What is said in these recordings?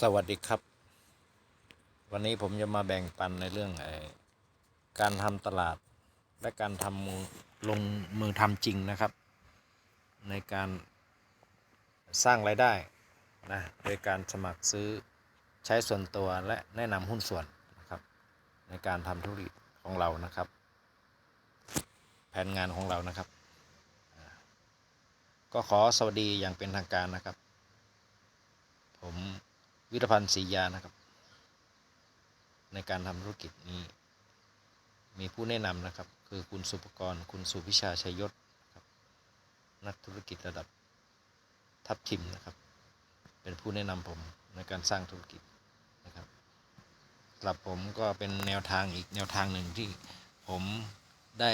สวัสดีครับ วันนี้ผมจะมาแบ่งปันในเรื่องอการทำตลาด และการทำลงมือทำจริงนะครับ ในการสร้างรายได้นะโดยการสมัครซื้อใช้ส่วนตัวและแนะนำหุ้นส่วนนะครับ ในการทำธุรกิจของเรานะครับ แผนงานของเรานะครับ ก็ขอสวัสดีอย่างเป็นทางการนะครับ ผม วิรพันธ์ศรียานะครับ ในการทำธุรกิจนี้ มีผู้แนะนำนะครับ คือคุณสุภกร คุณสุพิชาชัยยศครับนักธุรกิจระดับทัพทิมนะครับ เป็นผู้แนะนำผมในการสร้างธุรกิจนะครับสำหรับผมก็เป็นแนวทางอีกแนวทางหนึ่งที่ผมได้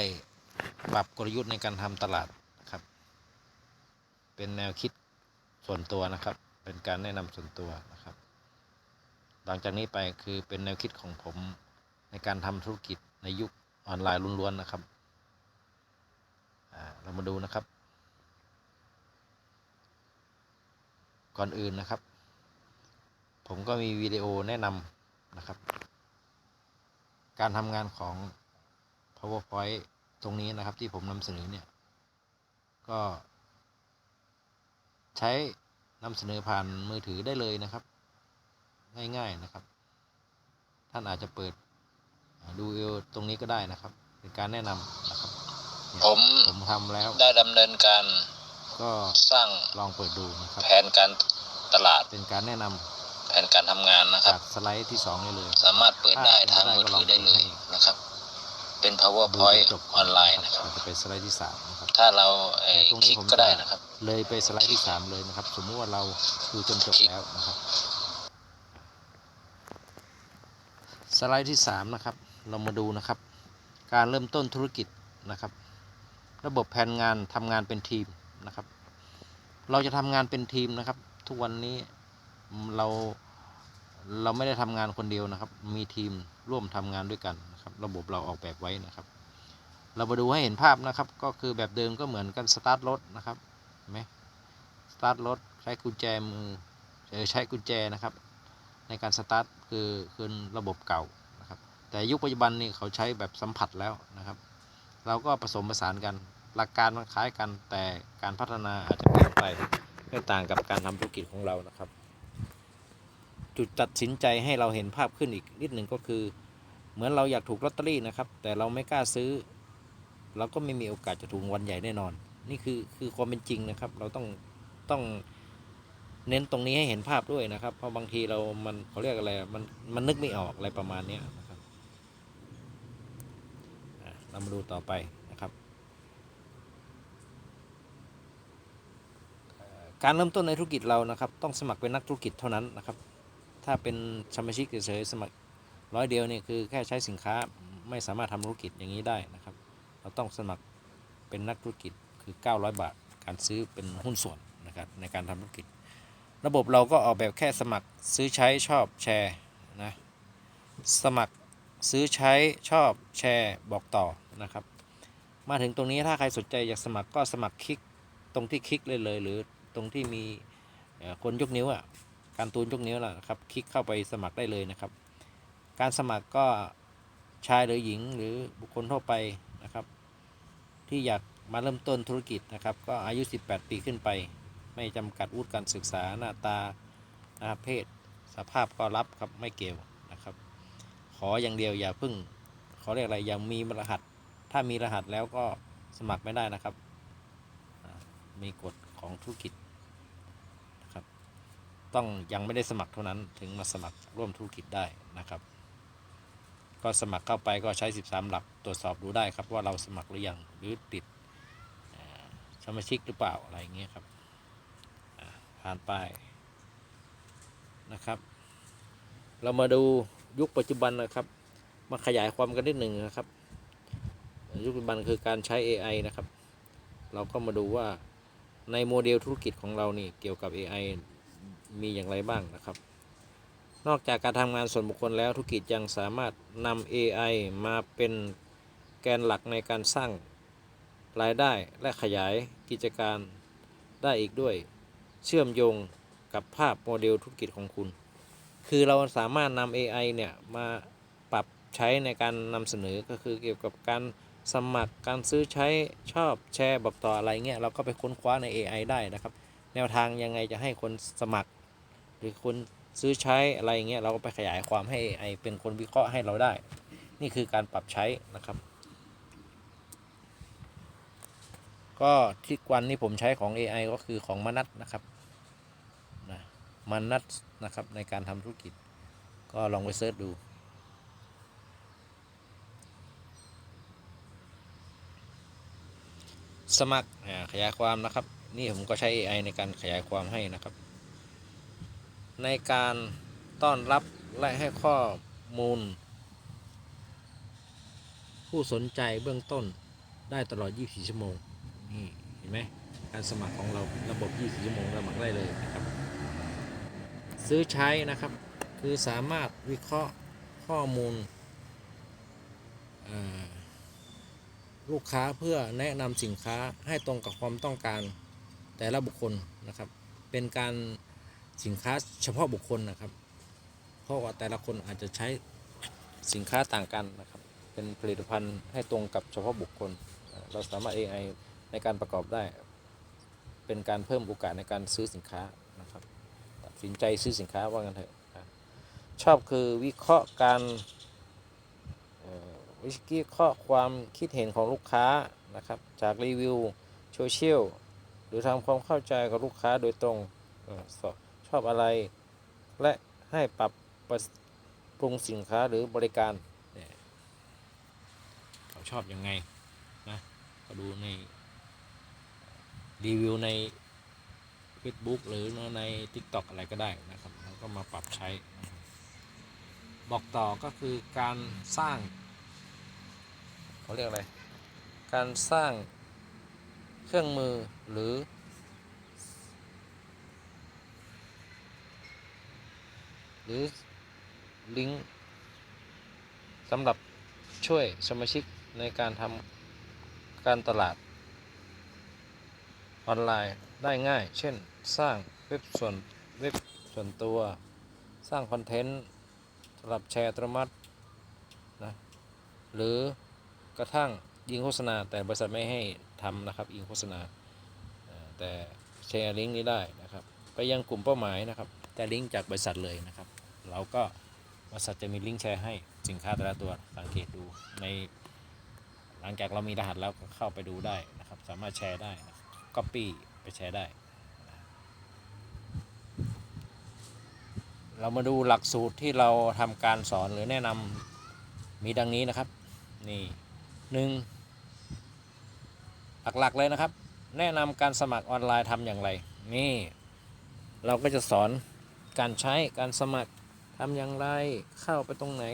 ปรับกลยุทธ์ในการทำตลาดนะครับ เป็นแนวคิดส่วนตัวนะครับ เป็นการแนะนำส่วนตัวนะครับ หลังจากนี้ไปคือเป็นแนวคิดของผมในการทำธุรกิจในยุคออนไลน์ล้วนๆนะครับเรามาดูนะครับ ก่อนอื่นนะครับ ผมก็มีวิดีโอแนะนำนะครับ การทำงานของ powerpoint ตรงนี้นะครับที่ผมนำเสนอเนี่ย ก็ ใช้นำเสนอผ่านมือถือได้เลยนะครับ ง่ายๆนะครับ ท่านอาจจะเปิดอ่าดูวิดีโอตรงนี้ก็ได้นะครับ เป็นการแนะนำนะครับเนี่ยผมผมทำแล้วได้ดำเนินการ ก็สร้างลองเปิดดูนะครับ แผนการตลาดเป็นการแนะนำแผนการทำงานนะครัจาบกสไลด์ที่สองนี่เลย สามารถเปิดได้ทางมือถือได้เลยนะครับ เป็น powerpoint ดูจนจบออนไลน์นะครับมันจะเป็นสไลด์ที่สามนะครับถ้าเราเอ่อแต่ตรงคนี้ลิกผมก็ได้จะนะครับ เลยไปสไลด์ที่สามเลยนะครับ สมมุติว่าเราดูจนจบแล้วนะครับ สไลด์ที่สามนะครับ เรามาดูนะครับ การเริ่มต้นธุรกิจนะครับ ระบบแผนงานทำงานเป็นทีมนะครับ เราจะทำงานเป็นทีมนะครับ ทุกวันนี้เราเราไม่ได้ทำงานคนเดียวนะครับ มีทีมร่วมทำงานด้วยกันนะครับ ระบบเราออกแบบไว้นะครับ เรามาดูให้เห็นภาพนะครับ ก็คือแบบเดิมก็เหมือนกันสตาร์ทรถนะครับไหมสตาร์ทรถใช้กุญแจมือใช้กุญแจนะครับ ในการสตาร์ทคือคือระบบเก่านะครับ แต่ยุคปัจจุบันนี่เขาใช้แบบสัมผัสแล้วนะครับ เราก็ผสมผสานกันหลักการมันคล้ายกันแต่การพัฒนาอาจจะเปลี่ยนไปไม่ต่างกับการทำธุรกิจของเรานะครับ จุดตัดสินใจให้เราเห็นภาพขึ้นอีกนิดหนึ่งก็คือ เหมือนเราอยากถูกลอตเตอรี่นะครับ แต่เราไม่กล้าซื้อ เราก็ไม่มีโอกาสจะถูกรางวันใหญ่แน่นอน นี่คือคือความเป็นจริงนะครับ เราต้องต้อง เน้นตรงนี้ให้เห็นภาพด้วยนะครับ เพราะบางทีเรามันเขาเรียกอะไรมันมันนึกไม่ออกอะไรประมาณนี้นะครับเรามาดูต่อไปนะครับ การเริ่มต้นในธุรกิจเรานะครับ ต้องสมัครเป็นนักธุรกิจเท่านั้นนะครับ ถ้าเป็นสมาชิกเฉยๆสมัครร้อยเดียวเนี่ยคือแค่ใช้สินค้าไม่สามารถทำธุรกิจอย่างนี้ได้นะครับ เราต้องสมัครเป็นนักธุรกิจคือ 900 บาท การซื้อเป็นหุ้นส่วนนะครับในการทำธุรกิจ ระบบเราก็ออกแบบแค่สมัครซื้อใช้ชอบแชร์นะสมัครซื้อใช้ชอบแชร์บอกต่อนะครับ มาถึงตรงนี้ถ้าใครสนใจอยากสมัครก็สมัครคลิกตรงที่คลิกเลยเลย หรือตรงที่มีคนยกนิ้วอะการตูนยกนิ้วล่ะครับคลิกเข้าไปสมัครได้เลยนะครับ การสมัครก็ชายหรือหญิงหรือบุคคลทั่วไปนะครับ ที่อยากมาเริ่มต้นธุรกิจนะครับ ก็อายุ 18 ปีขึ้นไป ไม่จำกัดวุฒิการศึกษาหน้าตานะครับเพศสภาพก็รับครับไม่เกี่ยวนะครับ ขออย่างเดียวอย่าพึ่งขาเรียกอะไรยังมีรหัส ถ้ามีรหัสแล้วก็สมัครไม่ได้นะครับ มีกฎของธุรกิจนะครับ ต้องยังไม่ได้สมัครเท่านั้นถึงมาสมัครร่วมธุรกิจได้นะครับ ก็สมัครเข้าไปก็ใช้ 13 หลักตรวจสอบดูได้ครับว่าเราสมัครหรือยังหรือติดเอ่อสมาชิกหรือเปล่าอะไรอย่างเงี้ยครับ ผ่านไปนะครับ เรามาดูยุคปัจจุบันนะครับ มาขยายความกันนิดหนึ่งนะครับ ยุคปัจจุบันคือการใช้ AI นะครับ เราก็มาดูว่าในโมเดลธุรกิจของเรานี่เกี่ยวกับ AI มีอย่างไรบ้างนะครับ นอกจากการทำงานส่วนบุคคลแล้วธุรกิจยังสามารถนำ AI มาเป็นแกนหลักในการสร้างรายได้และขยายกิจการได้อีกด้วย เชื่อมโยงกับภาพโมเดลธุรกิจของคุณ คือเราสามารถนำ AI เนี่ยมาปรับใช้ในการนำเสนอก็คือเกี่ยวกับการสมัครการซื้อใช้ชอบแชร์บอกต่ออะไรเงี้ยเราก็ไปค้นคว้าใน AI ได้นะครับ แนวทางยังไงจะให้คนสมัคร หรือคนซื้อใช้อะไรเงี้ยเราก็ไปขยายความให้ AI เป็นคนวิเคราะห์ให้เราได้ นี่คือการปรับใช้นะครับ ก็ที่วันนี้ผมใช้ของ AI ก็คือของมนัทนะครับนะมนัทนะครับในการทำธุรกิจ ก็ลองไปเสิร์ชดูสมัครขยายความนะครับ นี่ผมก็ใช้ AI ในการขยายความให้นะครับ ในการต้อนรับและให้ข้อมูล ผู้สนใจเบื้องต้นได้ตลอด 24 ชั่วโมง นี่เห็นไหมการสมัครของเราระบบ 24 ชั่วโมงสมัครได้เลยนะครับ ซื้อใช้นะครับ คือสามารถวิเคราะห์ข้อมูลลูกค้าเพื่อแนะนำสินค้าให้ตรงกับความต้องการแต่ละบุคคลนะครับ เป็นการสินค้าเฉพาะบุคคลนะครับ เพราะว่าแต่ละคนอาจจะใช้สินค้าต่างกันนะครับ เป็นผลิตภัณฑ์ให้ตรงกับเฉพาะบุคคลเอ่อเราสามารถ AI ในการประกอบได้ เป็นการเพิ่มโอกาสในการซื้อสินค้านะครับตัดสินใจซื้อสินค้าว่างั้นเถอะชอบคือวิเคราะห์การวิเคราะห์ความคิดเห็นของลูกค้านะครับ จากรีวิวโซเชียลหรือทำความเข้าใจกับลูกค้าโดยตรงอชอบอะไร และให้ปรับปรุงสินค้าหรือบริการเนี่ยเขาชอบยังไงนะก็ดูใน รีวิวใน Facebook หรือใน TikTok อะไรก็ได้นะครับแล้วก็มาปรับใช้ บอกต่อก็คือการสร้างเขาเรียกอะไร การสร้างเครื่องมือหรือ หรือลิงก์สำหรับช่วยสมาชิกในการทำการตลาด ออนไลน์ได้ง่าย เช่น สร้างเว็บส่วนเว็บส่วนตัว สร้างคอนเทนต์สำหรับแชร์อัตโนมัตินะหรือกระทั่งยิงโฆษณา แต่บริษัทไม่ให้ทำนะครับยิงโฆษณาแต่แชร์ลิงก์นี้ได้นะครับไปยังกลุ่มเป้าหมายนะครับแต่ลิงก์จากบริษัทเลยนะครับ เราก็บริษัทจะมีลิงก์แชร์ให้สินค้าแต่ละตัวสังเกตดูในหลังจากเรามีรหัสแล้วก็เข้าไปดูได้นะครับ สามารถแชร์ได้นะครับ Copy ไปแชร์ได้ เรามาดูหลักสูตรที่เราทำการสอนหรือแนะนำมีดังนี้นะครับ นี่หนึ่งหลักๆเลยนะครับ แนะนำการสมัครออนไลน์ทำอย่างไร นี่เราก็จะสอนการใช้การสมัครทำอย่างไรเข้าไปตรงไหน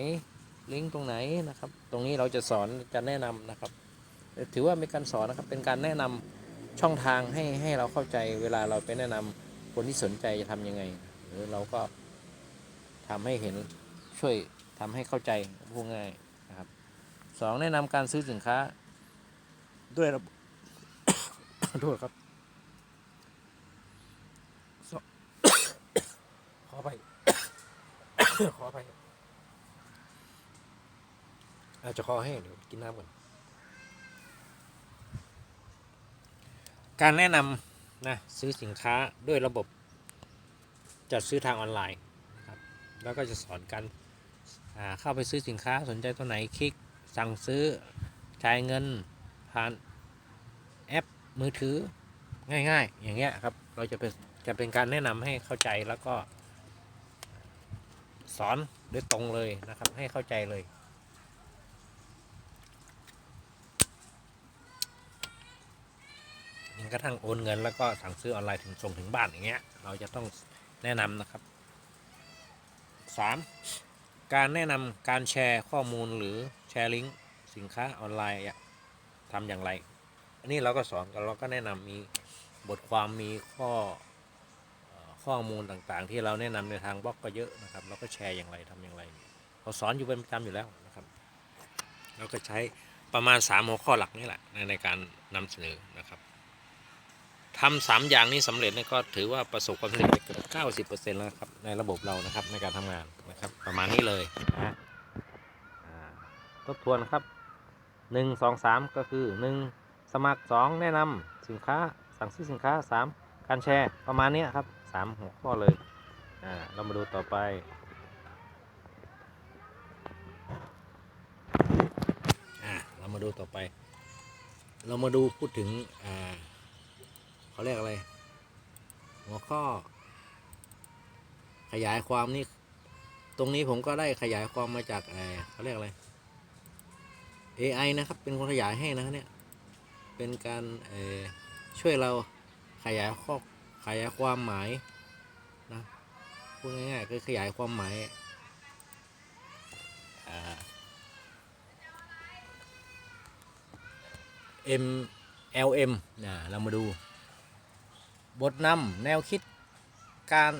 ลิงก์ตรงไหนนะครับ ตรงนี้เราจะสอนจะแนะนำนะครับ ถือว่าเป็นการสอนนะครับเป็นการแนะนำ ช่องทางให้ให้เราเข้าใจเวลาเราไปแนะนำคนที่สนใจจะทำยังไง หรือเราก็ทำให้เห็นช่วยทำให้เข้าใจพูดง่ายนะครับสองแนะนำการซื้อสินค้า ด้วยระบบโทษครับขอไปขอไปอาจจะคอแห้เดี๋ยวกินน้ำก่อน การแนะนำนะซื้อสินค้าด้วยระบบจัดซื้อทางออนไลน์นะครับแล้วก็จะสอนกันเข้าไปซื้อสินค้าสนใจตัวไหนคลิกสั่งซื้อจ่ายเงินผ่านแอปมือถือง่ายๆ อย่างเงี้ยครับเราจะเป็นจะเป็นการแนะนำให้เข้าใจแล้วก็ สอนโดยตรงเลยนะครับให้เข้าใจเลย ยิ่ง กระทั่งโอนเงิน แล้วก็สั่งซื้อออนไลน์ถึงส่งถึงบ้านอย่างเงี้ย เราจะต้องแนะนำนะครับ 3. การแนะนำการแชร์ข้อมูลหรือแชร์ลิงก์สินค้าออนไลน์อะทำอย่างไร อันนี้เราก็สอนกันเราก็แนะนำมีบทความมีข้อข้อมูลต่างๆ ที่เราแนะนำในทางบล็อกก็เยอะนะครับเราก็แชร์อย่างไรทำอย่างไรเราสอนอยู่เป็นประจำอยู่แล้วนะครับเราก็ใช้ประมาณ 3 หัวข้อหลักนี่แหละในในการนำเสนอนะครับ ทำสามอย่างนี้สำเร็จเนี่ยก็ถือว่าประสบความสำเร็จไปเกือบเก้าสิบเปอร์เซ็นต์แล้วครับในระบบเรานะครับในการทำงานนะครับ ประมาณนี้เลยนะทบทวนครับหนึ่งสองสามก็คือหนึ่งสมัครสองแนะนำสินค้าสั่งซื้อสินค้าสามการแชร์ประมาณนี้ครับสามหัวข้อเลยอ่าเรามาดูต่อไปอ่าเรามาดูต่อไป เรามาดูพูดถึงอ่า เขาเรียกอะไร หัวข้อ ขยายความนี่ ตรงนี้ผมก็ได้ขยายความมาจากเอ่อเขาเรียกอะไร AI นะครับ เป็นคนขยายให้นะเนี่ย เป็นการช่วยเราขยายข้อขยายความหมายนะพูดง่ายๆคือขยายความหมายอ่า MLM นะเรามาดู บทนำแนวคิดการ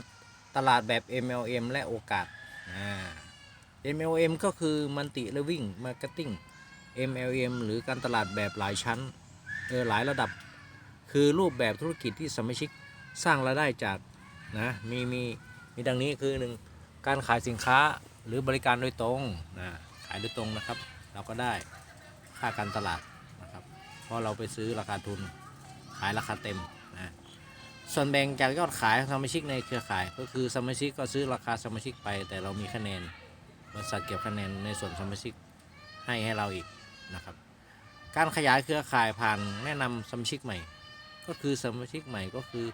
ตลาดแบบ MLM และโอกาสอ่ MLM ก็คือ Multi Living Marketing MLM หรือการตลาดแบบหลายชั้นเออหลายระดับ คือรูปแบบธุรกิจที่สมาชิกสร้างรายได้จากนะมีมีมีดังนี้คือหนึ่งการขายสินค้าหรือบริการโดยตรงนะขายโดยตรงนะครับ เราก็ได้ค่าการตลาดนะครับเพราะเราไปซื้อราคาทุนขายราคาเต็ม ส่วนแบ่งจากยอดขายของสมาชิกในเครือข่าย ก็คือสมาชิกก็ซื้อราคาสมาชิกไป แต่เรามีคะแนนบริษัทเก็บคะแนนในส่วนสมาชิกให้ให้เราอีกนะครับ การขยายเครือข่ายผ่านแนะนำสมาชิกใหม่ ก็คือสมาชิกใหม่ก็คือ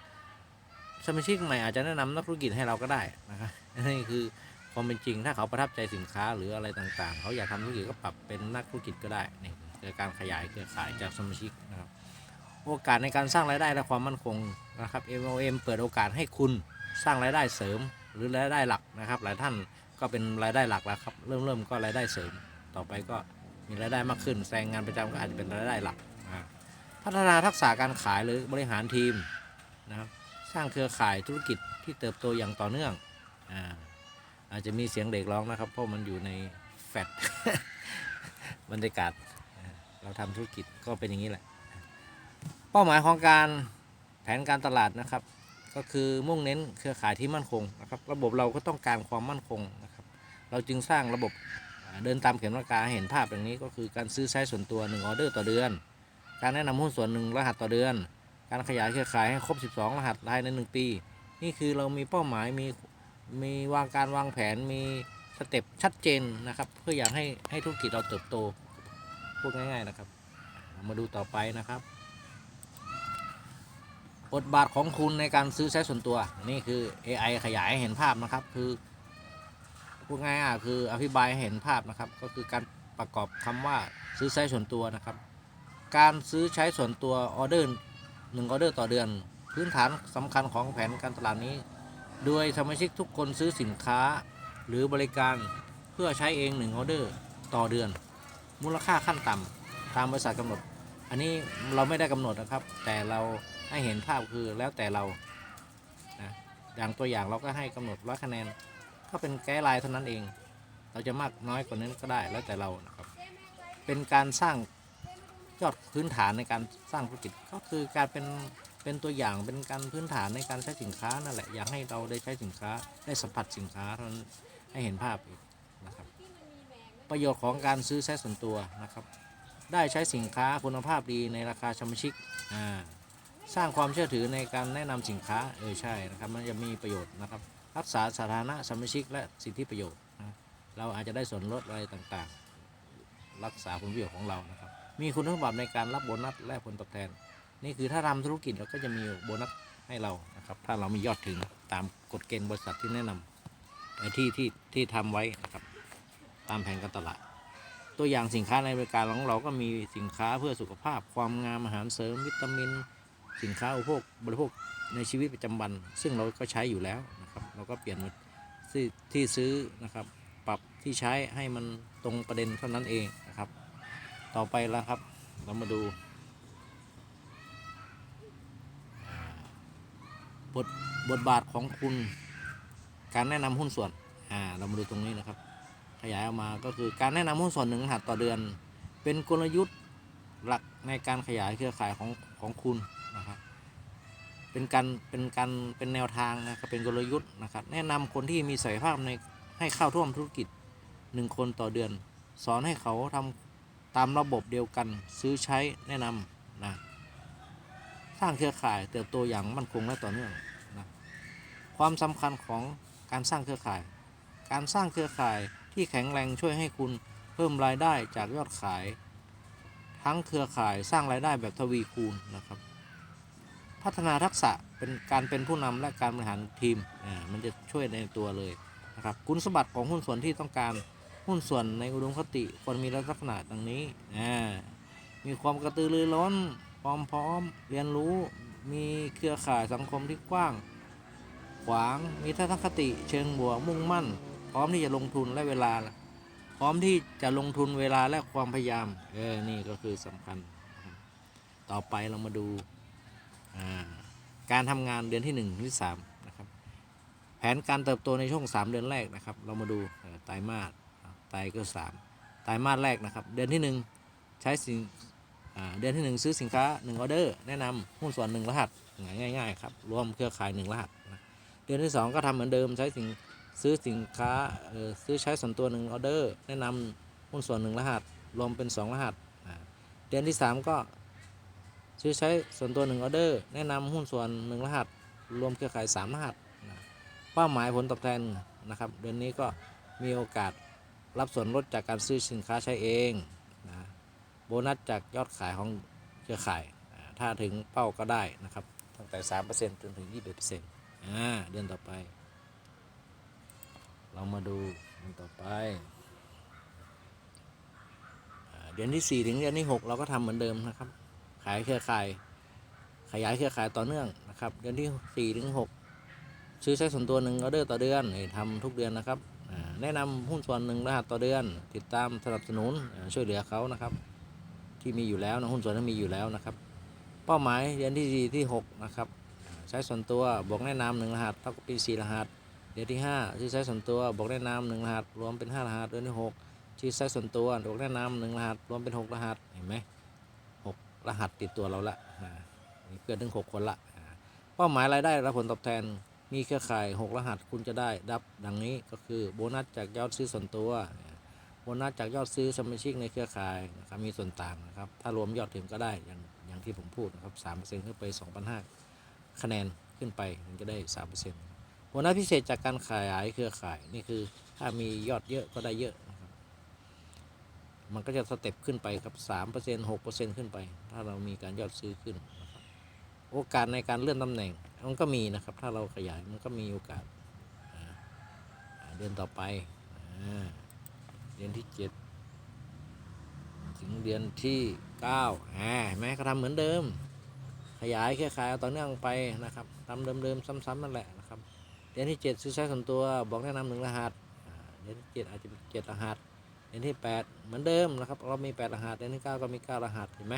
สมาชิกใหม่อาจจะแนะนำนักธุรกิจให้เราก็ได้นะครับนี่คือความเป็นจริงถ้าเขาประทับใจสินค้าหรืออะไรต่างๆ เขาอยากทำธุรกิจก็ปรับเป็นนักธุรกิจก็ได้นี่คือการขยายเครือข่ายจากสมาชิกนะครับ โอกาสในการสร้างรายได้และความมั่นคง นะครับ MLM เปิดโอกาสให้คุณสร้างรายได้เสริมหรือรายได้หลักนะครับ หลายท่านก็เป็นรายได้หลักแล้วครับ เริ่มเริ่มก็รายได้เสริม ต่อไปก็มีรายได้มากขึ้นแซงงานประจำก็อาจจะเป็นรายได้หลัก พัฒนาทักษะการขายหรือบริหารทีมนะครับสร้างเครือข่ายธุรกิจที่เติบโตอย่างต่อเนื่องอาอาจจะมีเสียงเด็กร้องนะครับ เพราะมันอยู่ในแฟดบรรยากาศ เราทำธุรกิจก็เป็นอย่างนี้แหละ เป้าหมายของการ แผนการตลาดนะครับ ก็คือมุ่งเน้นเครือข่ายที่มั่นคงนะครับระบบเราก็ต้องการความมั่นคงนะครับ เราจึงสร้างระบบเดินตามเข็มนาฬิกาเห็นภาพอย่างนี้ก็คือการซื้อใช้ส่วนตัว1ออเดอร์ต่อเดือน การแนะนำหุ้นส่วนหนึ่งรหัสต่อเดือน การขยายเครือข่ายให้ครบ 12 รหัสภายใน 1 ปี นี่คือเรามีเป้าหมายมีมีวางการวางแผนมีสเต็ปชัดเจนนะครับ เพื่ออยากให้ให้ธุรกิจเราเติบโตพูดง่าย ๆนะครับ มาดูต่อไปนะครับ บทบาทของคุณในการซื้อใช้ส่วนตัว นี่คือ AI ขยายให้เห็นภาพนะครับ คือพูดง่ายๆคืออธิบายให้เห็นภาพนะครับ ก็คือการประกอบคำว่าซื้อใช้ส่วนตัวนะครับ การซื้อใช้ส่วนตัวออเดอร์หนึ่งออเดอร์ต่อเดือน พื้นฐานสำคัญของแผนการตลาดนี้ โดยสมาชิกทุกคนซื้อสินค้าหรือบริการเพื่อใช้เองหนึ่งออเดอร์ต่อเดือน มูลค่าขั้นต่ำตามบริษัทกำหนด อันนี้เราไม่ได้กำหนดนะครับ แต่เรา ให้เห็นภาพคือแล้วแต่เรานะอย่างตัวอย่างเราก็ให้กำหนดร้อยคะแนน ก็เป็นไกด์ไลน์เท่านั้นเอง เราจะมากน้อยกว่านั้นก็ได้แล้วแต่เรานะครับ เป็นการสร้างยอดพื้นฐานในการสร้างธุรกิจก็คือการเป็นเป็นตัวอย่างเป็นการพื้นฐานในการใช้สินค้านั่นแหละอยากให้เราได้ใช้สินค้าได้สัมผัสสินค้าท่านให้เห็นภาพอีกนะครับ ประโยชน์ของการซื้อใช้ส่วนตัวนะครับ ได้ใช้สินค้าคุณภาพดีในราคาชำชิกอ่า สร้างความเชื่อถือในการแนะนำสินค้าเออใช่นะครับ มันจะมีประโยชน์นะครับ รักษาสถานะสมาชิกและสิทธิประโยชน์นะเราอาจจะได้ส่วนลดอะไรต่างๆ รักษาผลประโยชน์ของเรานะครับ มีคุณสมบัติในการรับโบนัสและผลตอบแทน นี่คือถ้าทำธุรกิจเราก็จะมีโบนัสให้เรานะครับ ถ้าเรามียอดถึงตามกฎเกณฑ์บริษัทที่แนะนำเอ่อที่ที่ที่ทำไว้นะครับตามแผนการตลาดตัวอย่างสินค้าในบริการของเราก็มีสินค้าเพื่อสุขภาพ ความงามอาหารเสริมวิตามิน สินค้าอุปโภคบริโภคในชีวิตประจำวัน ซึ่งเราก็ใช้อยู่แล้วนะครับ เราก็เปลี่ยนที่ที่ซื้อนะครับ ปรับที่ใช้ให้มันตรงประเด็นเท่านั้นเองนะครับ ต่อไปแล้วครับ เรามาดูบทบทบาทของคุณการแนะนำหุ้นส่วน อ่า เรามาดูตรงนี้นะครับ ขยายออกมาก็คือการแนะนำหุ้นส่วนหนึ่งหัสต่อเดือน เป็นกลยุทธ์หลักในการขยายเครือข่ายของของคุณ นะครับเป็นการเป็นการเป็นแนวทางนะครับเป็นกลยุทธ์นะครับ แนะนำคนที่มีศักยภาพในให้เข้าร่วมธุรกิจหนึ่งคนต่อเดือน สอนให้เขาทำตามระบบเดียวกันซื้อใช้แนะนำนะสร้างเครือข่ายเติบโตอย่างมั่นคงและต่อเนื่องนะความสำคัญของการสร้างเครือข่าย การสร้างเครือข่ายที่แข็งแรงช่วยให้คุณเพิ่มรายได้จากยอดขาย ทั้งเครือข่ายสร้างรายได้แบบทวีคูณนะครับ พัฒนาทักษะเป็นการเป็นผู้นำและการบริหารทีมอ่ามันจะช่วยในตัวเลยนะครับคุณสมบัติของหุ้นส่วนที่ต้องการหุ้นส่วนในอุดมคติควรมีลักษณะดังนี้อ่ามีความกระตือรือร้นพร้อมพร้อมเรียนรู้มีเครือข่ายสังคมที่กว้าง ขวางมีทัศนคติเชิงบวกมุ่งมั่น พร้อมที่จะลงทุนและเวลา พร้อมที่จะลงทุนเวลาและความพยายามเออนี่ก็คือสำคัญ ต่อไปเรามาดู การทำงานเดือนที่1ถึงที่3นะครับแผนการเติบโตในช่วง 3 เดือนแรกนะครับ เรามาดูไตรมาสไตรก็3ไตรมาสแรกนะครับ เดือนที่ 1 ใช้สินอ่าเดือนที่ 1 ซื้อสินค้า1ออเดอร์แนะนำหุ้นส่วน1รหัสง่ายๆครับรวมเครือข่าย 1 รหัสนะเดือนที่ 2 ก็ทำเหมือนเดิมใช้สินซื้อสินค้าซื้อใช้ส่วนตัว1ออเดอร์แนะนำหุ้นส่วน 1 รหัส รวมเป็น 2 รหัส เดือนที่ 3 ก็ ซื้อใช้ส่วนตัว1ออเดอร์แนะนำหุ้นส่วน 1 รหัส รวมเครือข่าย 3 รหัสนะเป้าหมายผลตอบแทนนะครับเดือนนี้ก็มีโอกาสรับส่วนลดจากการซื้อสินค้าใช้เองนะโบนัสจากยอดขายของเครือข่าย ถ้าถึงเป้าก็ได้นะครับ ตั้งแต่ 3%จนถึง 21%อ่าเดือนต่อไป เรามาดูเดือนต่อไปเดือนที่ 4 ถึงเดือนที่ 6 เราก็ทำเหมือนเดิมนะครับ ขายเครือข่าย ขยายเครือข่ายต่อเนื่องนะครับเดือนที่ 4 ถึง 6 ซื้อใช้ส่วนตัวหนึ่งออเดอร์ต่อเดือนนี่ทำทุกเดือนนะครับแนะนำหุ้นส่วนหนึ่งรหัสต่อเดือน ติดตามสนับสนุนช่วยเหลือเขานะครับ ที่มีอยู่แล้วนะหุ้นส่วนที่มีอยู่แล้วนะครับ เป้าหมายเดือนที่สี่ที่6นะครับใช้ส่วนตัวบวกแนะนำหนึ่งรหัสเท่ากับปีสี่รหัส เดือนที่5ซื้อใช้ส่วนตัวบวกแนะนำหนึ่งรหัส รวมเป็น 5 รหัส เดือนที่6ซื้อใช้ส่วนตัวบวกแนะนำหนึ่งรหัส รวมเป็น 6 รหัสเห็นไหม รหัสติดตัวเราละอ่ามีเกินถึงหกคนละเป้าหมายรายได้รับผลตอบแทนมีเครือข่าย 6 รหัสคุณจะได้รับดังนี้ก็คือโบนัสจากยอดซื้อส่วนตัวโบนัสจากยอดซื้อสมาชิกในเครือข่ายนะครับมีส่วนต่างนะครับ ถ้ารวมยอดถึงก็ได้อย่างอย่างที่ผมพูดนะครับสามเปอร์เซ็นต์ขึ้นไปสองพันห้าคะแนนขึ้นไปถึงจะได้สามเปอร์เซ็นต์โบนัสพิเศษจากการขยายเครือข่ายนี่คือถ้ามียอดเยอะก็ได้เยอะ มันก็จะสเต็ปขึ้นไปครับสามเปอร์เซ็นต์หกเปอร์เซ็นต์ขึ้นไป ถ้าเรามีการยอดซื้อขึ้น โอกาสในการเลื่อนตำแหน่ง มันก็มีนะครับ ถ้าเราขยายมันก็มีโอกาสเดือนต่อไปเดือนที่เจ็ดถึงเดือนที่เก้าอ่าเห็นไหมก็ทำเหมือนเดิม ขยายแค่ขายเอาต่อเนื่องไปนะครับทำเดิมๆซ้ำๆนั่นแหละนะครับเดือนที่เจ็ดซื้อใช้ส่วนตัวบอกแนะนำหนึ่งรหัสเดือนที่เจ็ดอาจจะเจ็ดรหัส เดือนที่ 8 เหมือนเดิมนะครับ เรามี 8 รหัสเดือนที่ 9 ก็มี 9 รหัสเห็นไหม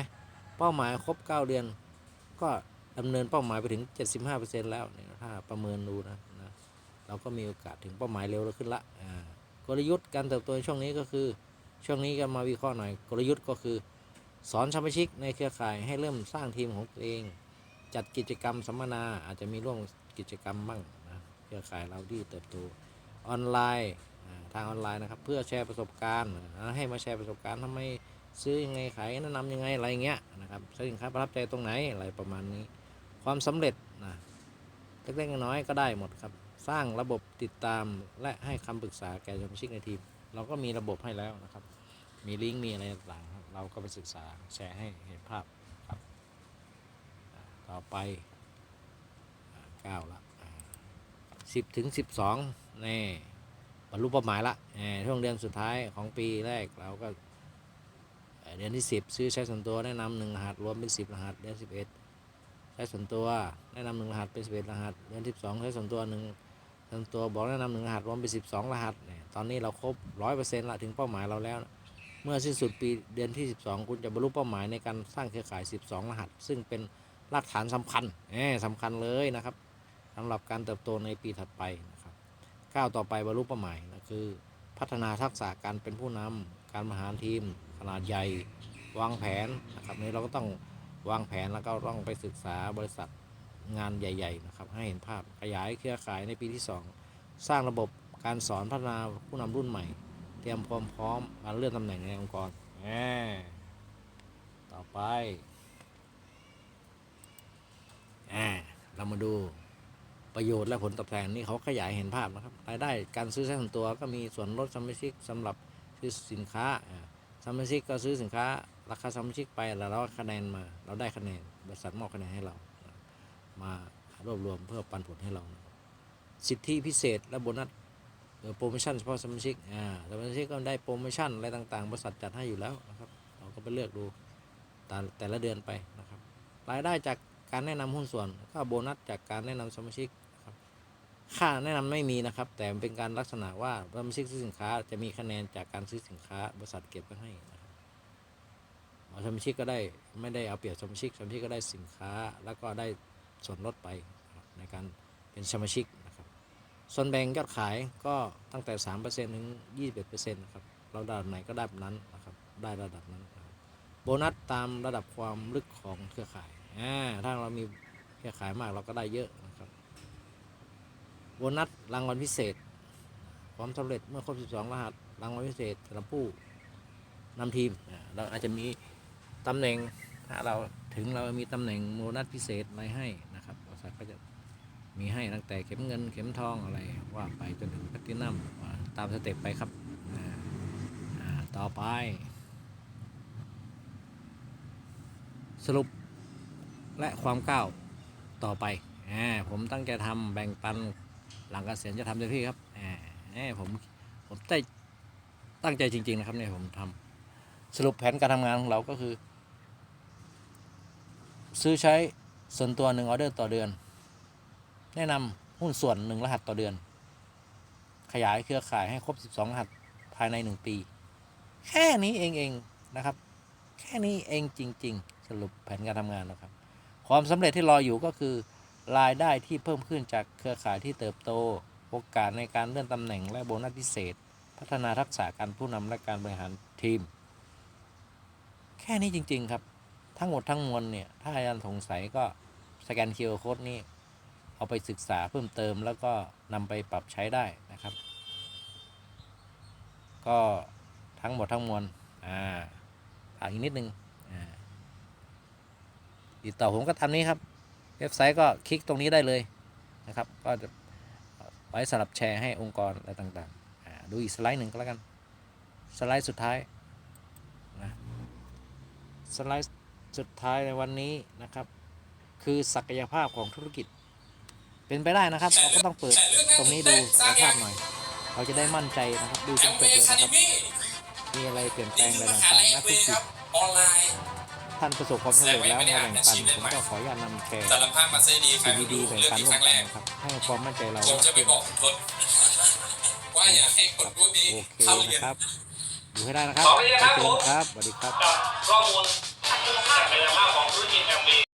เป้าหมายครบ 9 เดือน ก็ดำเนินเป้าหมายไปถึง 75%แล้วเนี่ยถ้าประเมินดูนะนะเราก็มีโอกาสถึงเป้าหมายเร็วขึ้นละอ่ากลยุทธ์การเติบโตในช่วงนี้ก็คือช่วงนี้ก็มาวิเคราะห์หน่อยกลยุทธ์ก็คือ สอนสมาชิกในเครือข่ายให้เริ่มสร้างทีมของตัวเอง จัดกิจกรรมสัมมนาอาจจะมีร่วมกิจกรรมบ้างนะเครือข่ายเราที่เติบโตออนไลน์ ทางออนไลน์นะครับ เพื่อแชร์ประสบการณ์ให้มาแชร์ประสบการณ์ทำไมซื้อยังไงขายแนะนำยังไงอะไรเงี้ยนะครับใช้สินค้าประทับใจตรงไหนอะไรประมาณนี้ ความสำเร็จนะเล็กๆน้อยๆก็ได้หมดครับ สร้างระบบติดตามและให้คำปรึกษาแก่สมาชิกในทีม เราก็มีระบบให้แล้วนะครับ มีลิงก์มีอะไรต่างๆเราก็ไปศึกษาแชร์ให้เห็นภาพครับ ต่อไปอ่าเก้าละสิบถึงสิบสองแน่ บรรลุเป้าหมายละเอ่อช่วงเดือนสุดท้ายของปีแรกเราก็เดือนที่ 10 ซื้อใช้ส่วนตัวแนะนำหนึ่งรหัสรวมเป็น 10 รหัสเดือน 11 ใช้ส่วนตัวแนะนำหนึ่งรหัสเป็น 11 รหัส เดือน 12 ใช้ส่วนตัวหนึ่งส่วนตัวบอกแนะนำหนึ่งรหัสรวมเป็น 12 รหัสเนี่ยตอนนี้เราครบ 100%ละถึงเป้าหมายเราแล้ว เมื่อสิ้นสุดปีเดือนที่ 12 คุณจะบรรลุเป้าหมายในการสร้างเครือข่าย 12 รหัส ซึ่งเป็นรากฐานสำคัญเอ่สำคัญเลยนะครับสำหรับการเติบโตในปีถัดไป ก้าวต่อไปบรรลุเป้าหมายนะคือ พัฒนาทักษะการเป็นผู้นำการบริหารทีม ขนาดใหญ่ วางแผนนะครับนี่เราก็ต้องวางแผนแล้วก็ต้องไปศึกษาบริษัทงานใหญ่ ๆ นะครับ ให้เห็นภาพขยายเครือข่ายในปีที่ 2 สร้างระบบการสอนพัฒนาผู้นำรุ่นใหม่ เตรียมความพร้อมการเลื่อนตำแหน่งในองค์กรต่อไปอเรามาดู ประโยชน์และผลตอบแทนนี่เขาขยายเห็นภาพนะครับรายได้การซื้อใช้ส่วนตัวก็มีส่วนลดสมาชิกสำหรับซื้อสินค้าสมาชิกก็ซื้อสินค้า ราคาสมาชิกไปแล้วเราคะแนนมา เราได้คะแนนบริษัทมอบคะแนนให้เรา มารวบรวมเพื่อปันผลให้เรา สิทธิพิเศษและโบนัสโปรโมชั่นเฉพาะสมาชิกอ่าสมาชิกก็ได้โปรโมชั่นอะไรต่างๆ บริษัทจัดให้อยู่แล้วนะครับ เราก็ไปเลือกดูแตามแต่ละเดือนไปนะครับ รายได้จากการแนะนำหุ้นส่วนก็โบนัสจากการแนะนำสมาชิก ค่าแนะนำไม่มีนะครับ แต่เป็นการลักษณะว่าสมาชิกซื้อสินค้าจะมีคะแนนจากการซื้อสินค้าบริษัทเก็บไว้ให้นะครับสมาชิกก็ได้ไม่ได้เอาเปรียบสมาชิกสมาชิกก็ได้สินค้าแล้วก็ได้ส่วนลดไปในการเป็นสมาชิกนะครับ ส่วนแบ่งยอดขายก็ตั้งแต่ 3%ถึง 21%นะครับเราระดับไหนก็ได้แบบนั้นนะครับได้ระดับนั้นโบนัสตามระดับความลึกของเครือข่ายอ่าถ้าเรามีเครือข่ายมากเราก็ได้เยอะ บโบนัสรางวัลพิเศษ ความสำเร็จเมื่อครบ 12 รหัสรางวัลพิเศษสำหรับผู้นำทีมเราอาจจะมีตำแหน่งถ้าเราถึงเรามีตำแหน่งโบนัสพิเศษอะไรให้นะครับบริษัทก็จะมีให้ตั้งแต่เข็มเงินเข็มทองอะไรว่าไปจนถึงแพลตินัมตามสเต็ปไปครับต่อไป สรุปและความก้าวต่อไปอผมตั้งใจทำแบ่งปัน หลังเกษียณจะทำเต็มที่ครับอ่าเอ้ผมผมได้ตั้งใจจริง ๆ นะครับเนี่ยผมทำสรุปแผนการทำงานของเราก็คือ ซื้อใช้ส่วนตัวหนึ่งออเดอร์ต่อเดือน แนะนำหุ้นส่วนหนึ่งรหัสต่อเดือน ขยายเครือข่ายให้ครบ 12 รหัสภายใน 1 ปี แค่นี้เองเองนะครับ แค่นี้เองจริง ๆ สรุปแผนการทำงานนะครับ ความสำเร็จที่รออยู่ก็คือ รายได้ที่เพิ่มขึ้นจากเครือข่ายที่เติบโต โอกาสในการเลื่อนตำแหน่งและโบนัสพิเศษ พัฒนาทักษะการผู้นำและการบริหารทีม แค่นี้จริง ๆ ครับ ทั้งหมดทั้งมวลเนี่ย ถ้าอาจารย์สงสัยก็สแกน QR Code นี้ เอาไปศึกษาเพิ่มเติมแล้วก็นำไปปรับใช้ได้นะครับ ก็ทั้งหมดทั้งมวลอ่าฝาอีกนิดนึงอ่าติดต่อผมก็ทำนี้ครับ ว็บไซต์ก็คลิกตรงนี้ได้เลยนะครับ ก็จะไว้สำหรับแชร์ให้องค์กรอะไรต่างๆ ดูอีกสไลด์หนึ่งก็แล้วกัน สไลด์สุดท้ายนะสไลด์สุดท้ายในวันนี้นะครับ คือศักยภาพของธุรกิจ เป็นไปได้นะครับ เราก็ต้องเปิดตรงนี้ดูศักยภาพหน่อย เราจะได้มั่นใจนะครับ ดูจนจบเลยนะครับ มีอะไรเปลี่ยนแปลงอะไรต่างๆนักธุรกิจออนไลน์ ท่านประสบความสำเร็จแล้วมาแบ่งปันผมก็ขออนุญาตนำแชร์สารภาพมาเซดีใครสิ่งไม่ดีรู้ๆแบ่งเรื่องปันนี้ร่วคมรั้งแรกกันนะครับให้ความมั่นใจเราผมจะไปขึ้นบอกคุณทศว่าอย่าให้คนพวกนี้โอเคเข้าเรียนนะครับดูให้ได้นะครับขอบคุณครับไปเจอกันครับสวัสดีครับกับข้อมูลศักยภาพของธุรกิจแอมวี